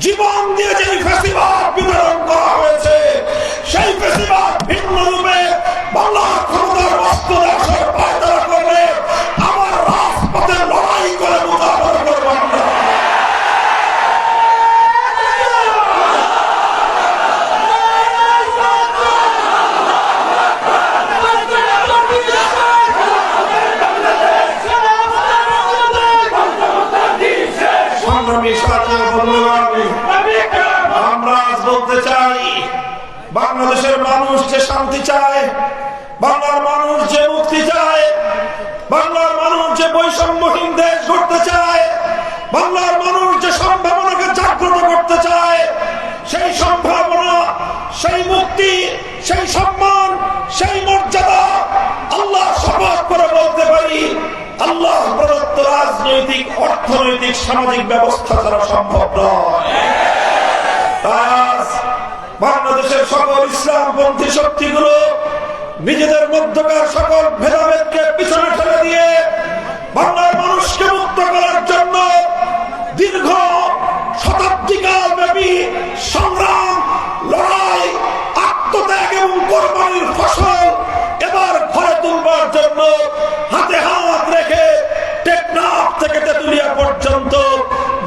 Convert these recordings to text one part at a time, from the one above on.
জীবন দিয়ে যে ফেসিবাদ বিতরণ করা হয়েছে সেই ফেসিবাদ ভিন্ন রূপে বাংলা ক্ষমতার বস্তু দেশের পায়তারা করবে আমার রাজপথে লড়াই করে মোকাবেলা সাথে বন্ধুগণ আমরা আজ বলতে চাই বাংলাদেশের মানুষ যে শান্তি চায়, বাংলার মানুষ যে মুক্তি চায়, বাংলার মানুষ যে বৈষম্যহীন দেশ গড়তে চায়, বাংলার মানুষ যে সম্ভাবনাকে জাগ্রত করতে চায়, সেই সম্ভাবনা, সেই মুক্তি, সেই সম্মান, সেই মর্যাদা আল্লাহ শপথ করে বলতে পারি, আল্লাহ প্রদত্ত রাজনৈতিক, অর্থনৈতিক, সামাজিক ব্যবস্থা ছাড়া সম্ভব নয়। বাংলাদেশের সকল ইসলামপন্থী শক্তিগুলো নিজেদের মধ্যকার সকল ভেদাভেদকে পিছনে ঠেলে দিয়ে বাংলার মানুষকে মুক্ত করার জন্য দীর্ঘ শতাব্দীকাল ব্যাপী সংগ্রাম, লড়াই, আত্মত্যাগ এবং কোরবানির ফসল এবার ঘরে তুলবার জন্য হাতে হাত রেখে টেকনাফ থেকে তেতুলিয়া পর্যন্ত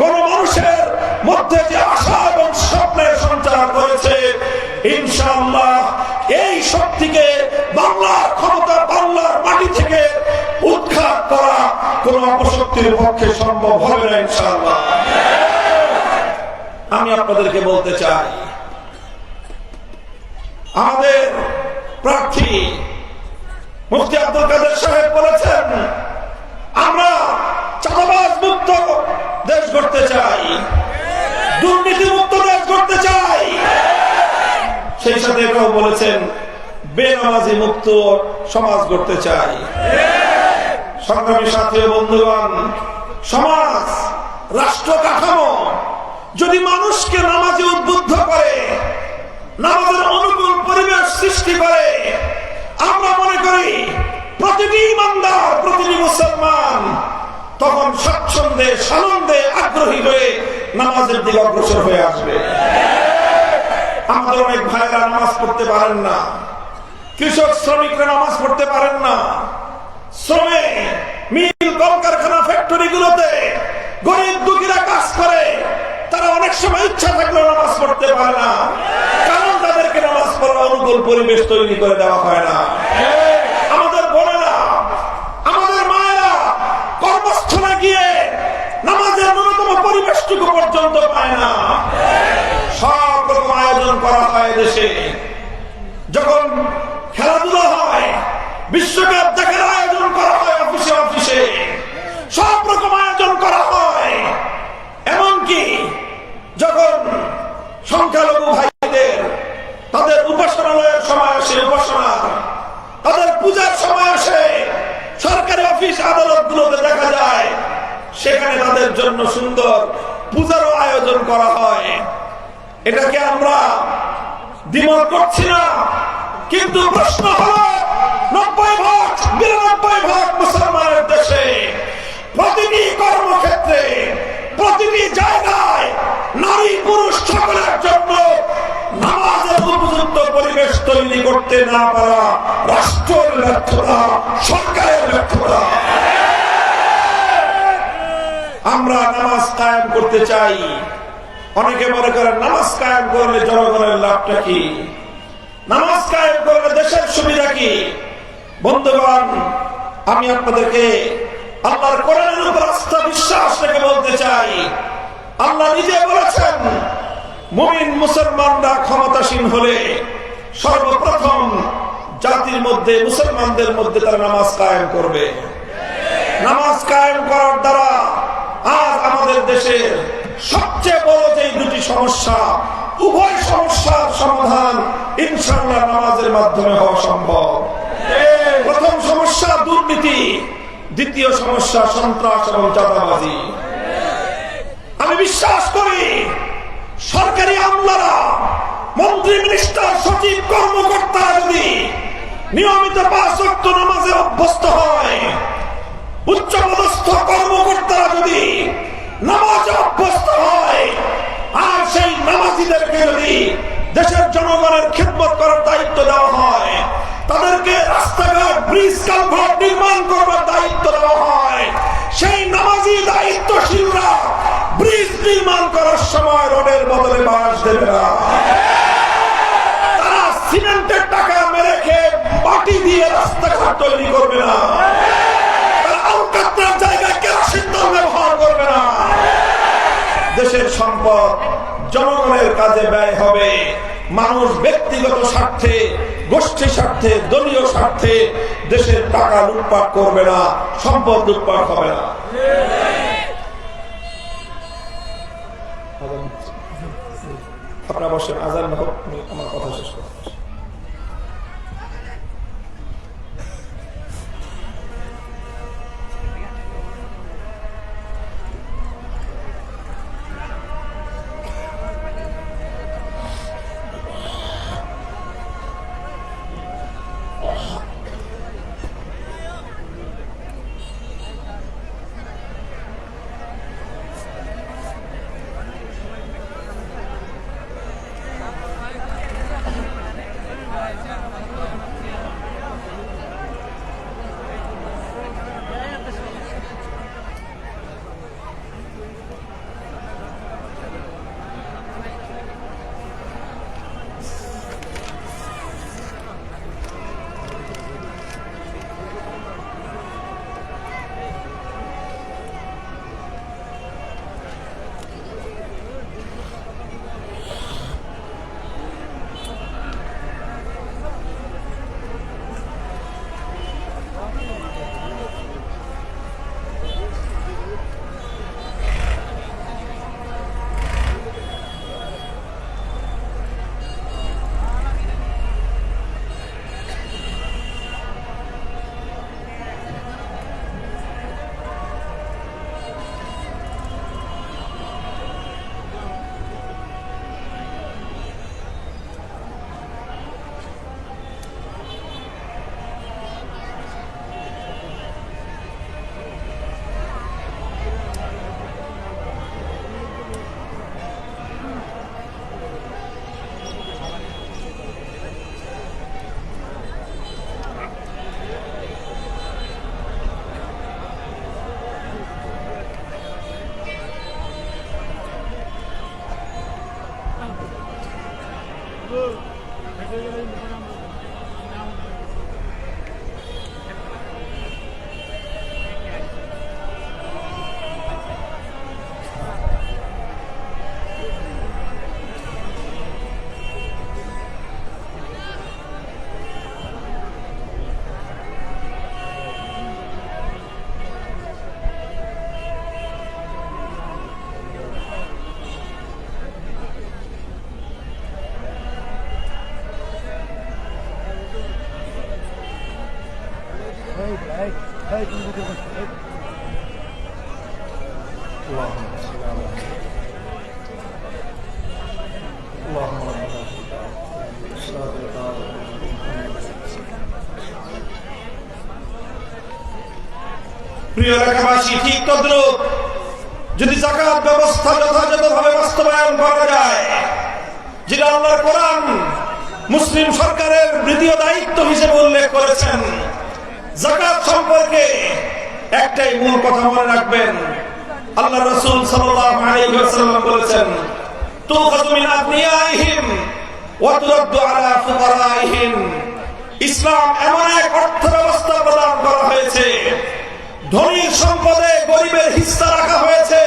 গণমানুষের মধ্যে যে আশা এবং স্বপ্নের সঞ্চার করেছে ইনশাআল্লাহ, এই শক্তিকে বাংলার ক্ষমতা বাংলার মাটি থেকে উৎখাত করা কোন অপশক্তির পক্ষে সম্ভব হবে না ইনশাআল্লাহ। আমি আপনাদেরকে বলতে চাই, আমাদের প্রার্থী মুফতি আব্দুল কাদের সাহেব বলেছেন, আমরা চাঁদাবাজ মুক্ত সেই সাথে এটাও বলেছেন, বেনামাজি মুক্ত সমাজ গড়তে চাই। সংগ্রামী সাথে বন্ধুগণ, সমাজ, রাষ্ট্র কাঠামো, যদি মানুষকে নামাজে উদ্বুদ্ধ করে, নামাজের অনুকূল পরিবেশ সৃষ্টি করে, আমরা মনে করি প্রতিটি ইমানদার, প্রতিটি মুসলমান তখন স্বচ্ছন্দে সানন্দে আগ্রহী হয়ে নামাজের দিকে অগ্রসর হয়ে আসবে। আমাদের অনেক ভাইরা নামাজ পড়তে পারেন না। কৃষক, শ্রমিকরা নামাজ পড়তে পারেন না। শ্রমে মিল কলকারখানা ফ্যাক্টরি গুলোতে গরিব দুঃখীরা কাজ করে। তারা অনেক সময় ইচ্ছা থাকলেও নামাজ পড়তে পারে না। কারণ তাদেরকে নামাজ পড়ার অনুকূল পরিবেশ তৈরি করে দেওয়া হয় না। আমাদের বোনেরা, আমাদের মায়েরা কর্মস্থলে গিয়ে নামাজের ন্যূনতম পরিবেশটুকু পর্যন্ত পায় না। আয়োজন করা হয় দেশে। যখন খেলাধুলা হয় বিশ্বকাপ দেখা আয়োজন করা হয় অফিসে অফিসে সব রকম আয়োজন করা হয় এমনকি যখন সংখ্যালঘু ভাইদের তাদের উপাসনালয়ের সময় আসে উপাসনা তাদের পূজার সময় আসে সরকারি অফিস আদালত গুলোতে দেখা যায় সেখানে তাদের জন্য সুন্দর পূজারও আয়োজন করা হয় এটাকে আমরা দ্বিমত করছি না। কিন্তু প্রশ্ন হল, নব্বই ভাগ, বিরানব্বই ভাগ মুসলমানের দেশে প্রতিটি কর্মক্ষেত্রে, প্রতিটি জায়গায় নারী পুরুষ সকলের জন্য নামাজের পরিবেশ তৈরি করতে না পারা রাষ্ট্রের ব্যর্থতা, সরকারের ব্যর্থতা। আমরা নামাজ কায়েম করতে চাই। অনেকে মনে করেন, নামাজ কায়েম করলে জনগণের লাভটা কি? নামাজ কায়েম করলে দেশের সুবিধা কি? বন্ধুগণ, আমি আপনাদেরকে আল্লাহর কোরআনের উপর আস্থা বিশ্বাস রেখে বলতে চাই। আল্লাহ নিজে বলেছেন, মুমিন মুসলমানরা ক্ষমতাসীন হলে সর্বপ্রথম জাতির মধ্যে, মুসলমানদের মধ্যে তারা নামাজ কায়েম করবে। নামাজ কায়েম করার দ্বারা আজ আমাদের দেশের দুটি সমস্যা, উভয় সমস্যার সমাধান ইনশাল্লাহ নামাজের মাধ্যমে হওয়া সম্ভব। প্রথম সমস্যা, দুর্নীতি। দ্বিতীয় সমস্যা, সন্ত্রাস এবং চাঁদাবাজি। আমি বিশ্বাস করি, সরকারি আমলারা, মন্ত্রী, মিনিস্টার, সচিব, কর্মকর্তা যদি নিয়মিত পাঁচ ওয়াক্ত নামাজে অভ্যস্ত হয়, উচ্চপদস্থ কর্মকর্তারা যদি নামাজে অভ্যস্ত হয় আর নেতাজিদেরকে যদি দেশের জনগণের খেদমত করার দায়িত্ব দেওয়া হয়। তাদেরকে রাস্তাঘাট, ব্রিজ, কালভার্ট নির্মাণ করবার দায়িত্ব দেওয়া হয়। সেই নামাজি দায়িত্বশীলরা ব্রিজ নির্মাণ করার সময় রোডের বদলে বাঁশ দেবে না। তারা সিমেন্টের টাকা মেরে খেয়ে মাটি দিয়ে রাস্তাঘাট তৈরি করবে না। তারা আলকাত্রার জায়গায় কেরোসিন ব্যবহার করবে না। দেশের সম্পদ জনগণের কাজে ব্যয় হবে। মানুষ ব্যক্তিগত স্বার্থে, গোষ্ঠী স্বার্থে, দলীয় স্বার্থে দেশের টাকা লুটপাট করবে না, সম্পদ লুটপাট হবে না। আপনারা বসেন, আজান হোক। اللهم صل على اللهم ربنا الصلاة প্রিয় এলাকাবাসী ঠিক তদ্রুপ যদি জাকাত ব্যবস্থা যথাযথভাবে বাস্তবায়ন করা যায় যেটা আল্লাহর কোরআন মুসলিম সরকারের দ্বিতীয় দায়িত্ব হিসেবে উল্লেখ করেছেন জাকাত সম্পর্কে একটাই মূল কথা মনে রাখবেন। আল্লাহ রসুল সাল্লাল্লাহু আলাইহি ওয়াসাল্লাম বলেছেন তুখাযু মিন আগনিয়াইহিম ওয়া তুরাদ্দু আলা ফুকারাইহিম। ইসলাম এমন এক অর্থ ব্যবস্থা প্রদান করা হয়েছে। ধনীর সম্পদে গরিবের হিস্সা রাখা হয়েছে।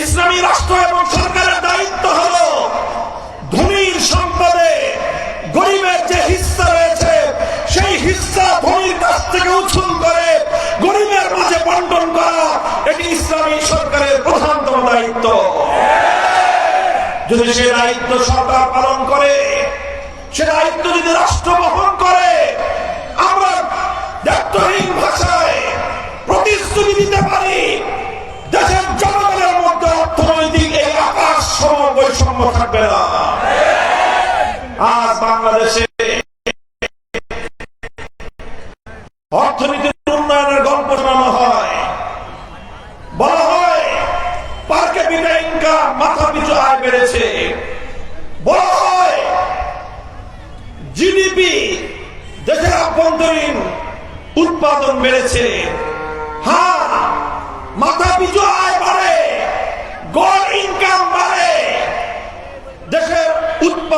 ইসলামী রাষ্ট্র এবং সরকারের দায়িত্ব হলো ধনীর সম্পদে গরিবের কাছ উৎসুল করে, গরিবের মাঝে বন্টন করা, এটি ইসলামী সরকারের প্রধানতম দায়িত্ব যদি সে দায়িত্ব সরকার পালন করে, সে দায়িত্ব যদি রাষ্ট্র বহন করে, আমরা দায়িত্বহীন ভাষায় প্রতিশ্রুতি দিতে পারি, দেশের জনগণের মধ্যে অর্থনৈতিক এই আকাশ সম বৈষম্য থাকবে না। আজ বাংলাদেশে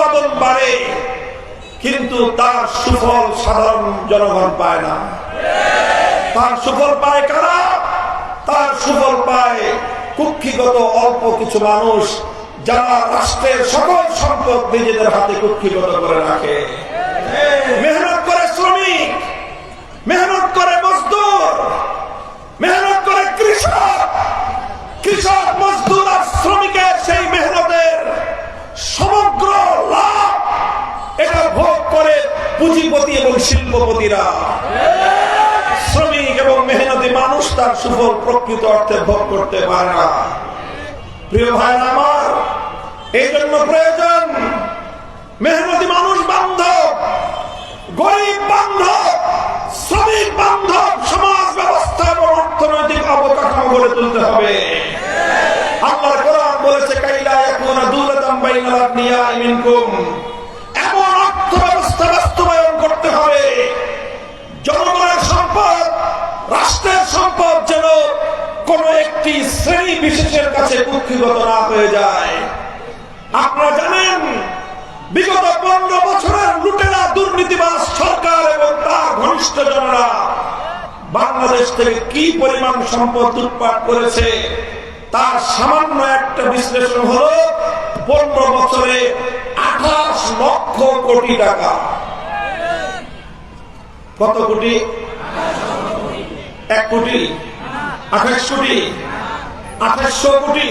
উৎপাদন বাড়ে, কিন্তু তার সুফল সাধারণ জনগণ পায় না। তার সুফল পায় কারা? তার সুফল পায় কুক্ষিগত অল্প কিছু মানুষ, যারা রাষ্ট্রের সকল সম্পদ নিজেদের হাতে কুক্ষিগত করে রাখে মেহনত করে শ্রমিক মেহনত করে মজদুর মেহনত করে কৃষক কৃষক মজদুর আর শ্রমিকের সেই মেহনতের সমগ্র লাভ এটা ভোগ করে পুঁজিপতি এবং শিল্পপতিরা। শ্রমিক এবং মেহনতি মানুষ তার সুফল প্রকৃত অর্থে ভোগ করতে পারে না। প্রিয় ভাই আমার এই জন্য প্রয়োজন, মেহনতি মানুষ বান্ধব, গরিব বান্ধব, শ্রমিক বান্ধব, সমাজ ব্যবস্থা এবং অর্থনৈতিক অবকাঠামো গড়ে তুলতে হবে। আল্লাহর কোরআন বলেছে, কাইলা ইয়াকুনা দুলাতাম বাইনাল আগনিয়া মিনকুম। একটি শ্রেণি বিশেষের কাছে কুক্ষিগত না হয়ে যায়। আপনারা জানেন, বিগত পনেরো বছরের লুটেরা দুর্নীতিবাজ সরকার এবং তার ঘনিষ্ঠ জনরা বাংলাদেশ থেকে কি পরিমাণ সম্পদ লুটপাট করেছে, তার সামান্য একটা বিশ্লেষণ হলো পনেরো বছরে আঠাশ লক্ষ কোটি টাকা। কত কোটি? এক কোটি? আঠাশ কোটি? আঠাশশো কোটি,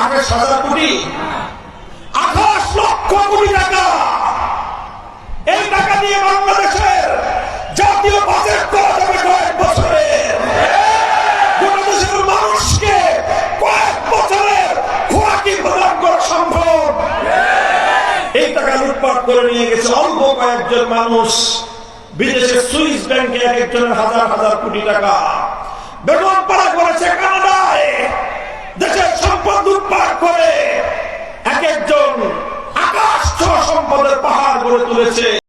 আঠাশ হাজার কোটি, আঠাশ লক্ষ কোটি টাকা। এই টাকা দিয়ে বাংলাদেশের জাতীয় বাজেট করা যাবে কয়েক বছরে। গোটা দেশের মানুষকে কয়েক বছরের খোরাকি প্রদান করা সম্ভব। এই টাকা লুটপাট করে নিয়ে গেছে অল্প কয়েকজন মানুষ। বিদেশের সুইস ব্যাংকে এক একজনের হাজার হাজার কোটি টাকা। বেতন পাড়া করেছে কানাডায় দেশের সম্পদ উৎপাদ করে এক একজন আকাশ সম্পদের পাহাড় গড়ে তুলেছে।